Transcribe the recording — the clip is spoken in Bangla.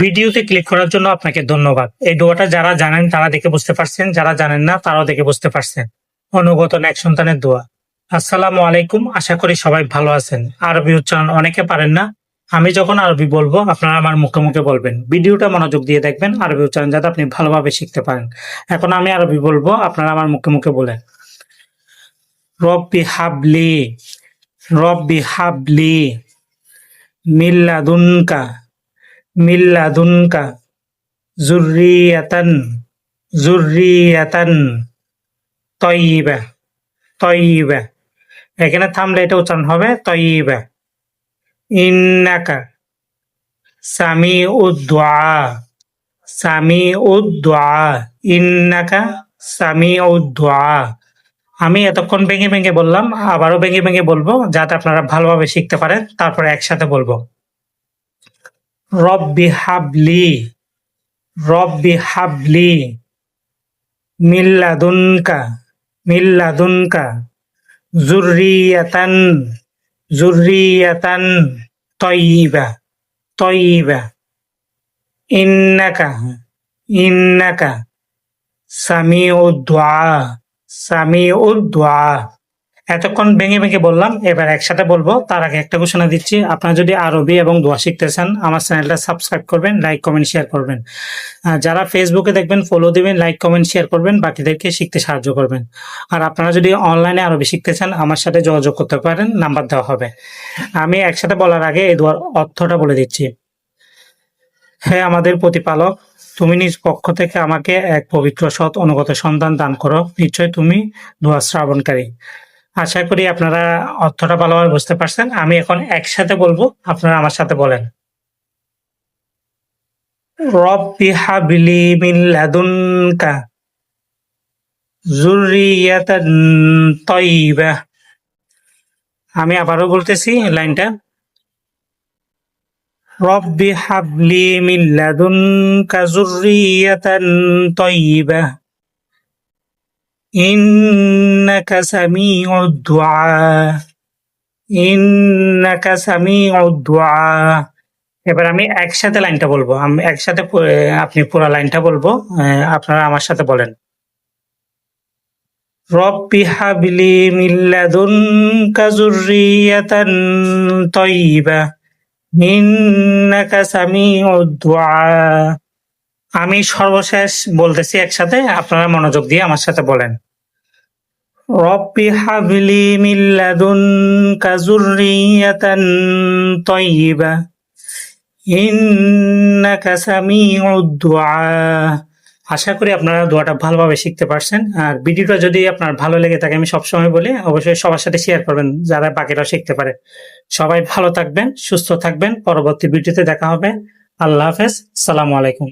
ভিডিওতে ক্লিক করার জন্য আপনাকে ধন্যবাদ। এই দোয়াটা যারা জানেন তারা দেখে বুঝতে পারছেন, যারা জানেন না তারাও দেখে বুঝতে পারছেন। অনুগত এক সন্তানের দোয়া। আসসালামু আলাইকুম, আশা করি সবাই ভালো আছেন। আরবি উচ্চারণ অনেকে পারেন না। আমি যখন আরবি বলব, আপনারা আমার মুখে মুখে বলবেন। ভিডিওটা মনোযোগ দিয়ে দেখবেন, আরবি উচ্চারণ যাতে আপনি ভালোভাবে শিখতে পারেন। এখন আমি আরবি বলব, আপনারা আমার মুখে মুখে বলেন। রব্বি হাবলি রব্বি হাবলি মিল্লাদুনকা মিল্লাদুনকা। জুররিয়াতান জুররিয়াতান। তয়িবা তয়িবা। এখানে থামলে এটা উচ্চারণ হবে তয়িবা। ইন্নাকা সামি উদ্দোয়া সামি উদ্দোয়া ইন্নাকা সামি উদ্দোয়া আমি এতক্ষণ ভেঙে ভেঙে বললাম, আবারও ভেঙে ভেঙে বলব, যাতে আপনারা ভালোভাবে শিখতে পারেন, তারপরে একসাথে বলব। রব্বি হাবলি রব্বি হাবলি মিল্লাদুনকা মিল্লাদুনকা জুররিয়াতান জুররিয়াতান তয়িবা তয়িবা। ইন্নাকা ইন্নাকা সামিউদ দুআ সামিউদ দুআ এতক্ষণ ভেঙে ভেঙে বললাম, এবার একসাথে বলব। তার আগে একটা ঘোষণা দিচ্ছি, আপনারা যদি আরবি এবং দোয়া শিখতে চান, আমার চ্যানেলটা সাবস্ক্রাইব করবেন লাইক কমেন্ট শেয়ার করবেন। যারা ফেসবুকে দেখবেন ফলো দিবেন লাইক কমেন্ট শেয়ার করবেন, বাকিদেরকে শিখতে সাহায্য করবেন। আর আপনারা যদি অনলাইনে আরবি শিখতে চান, আমার সাথে যোগাযোগ করতে পারেন, নাম্বার দেওয়া হবে। আমি একসাথে বলার আগে এই দোয়ার অর্থটা বলে দিচ্ছি। হ্যাঁ আমাদের প্রতিপালক, তুমি নিজ পক্ষ থেকে আমাকে এক পবিত্র সৎ, অনুগত সন্তান দান করো। নিশ্চয় তুমি দোয়া শ্রাবণকারী। আশা করি আপনারা অর্থটা ভালোভাবে বুঝতে পারছেন। আমি এখন একসাথে বলব, আপনারা আমার সাথে বলেন। আমি আবারও বলতেছি লাইনটা। রব্বি হাবলি মিন লাদুনকা যুররিয়াতান তাইয়্যিবা ইন্নাকা সামিউদ দুআ ইন্নাকা সামিউদ দুআ এবার আমি একসাথে লাইনটা বলব। আমি একসাথে আপনি পুরো লাইনটা বলব। আপনারা আমার সাথে বলেন। রব্বি হাবলি লাদুনকা যুররিয়াতান তাইয়্যিবা ইন্নাকা সামিউদ দুআ। আমি সর্বশেষ বলতেছি একসাথে। আপনারা মনোযোগ দিয়ে আমার সাথে বলেন। রব্বি হাবলি মিন লাদুনকা যুররিয়াতান তাইয়্যিবা ইন্নাকা সামিউদ দুআ। আশা করি আপনারা দোয়াটা ভালোভাবে শিখতে পারছেন। আর ভিডিওটা যদি আপনার ভালো লেগে থাকে, আমি সবসময় বলি, অবশ্যই সবার সাথে শেয়ার করবেন, যারা বাকিরাও শিখতে পারে। সবাই ভালো থাকবেন, সুস্থ থাকবেন। পরবর্তী ভিডিওতে দেখা হবে। আল্লাহ হাফেজ। সালামু আলাইকুম।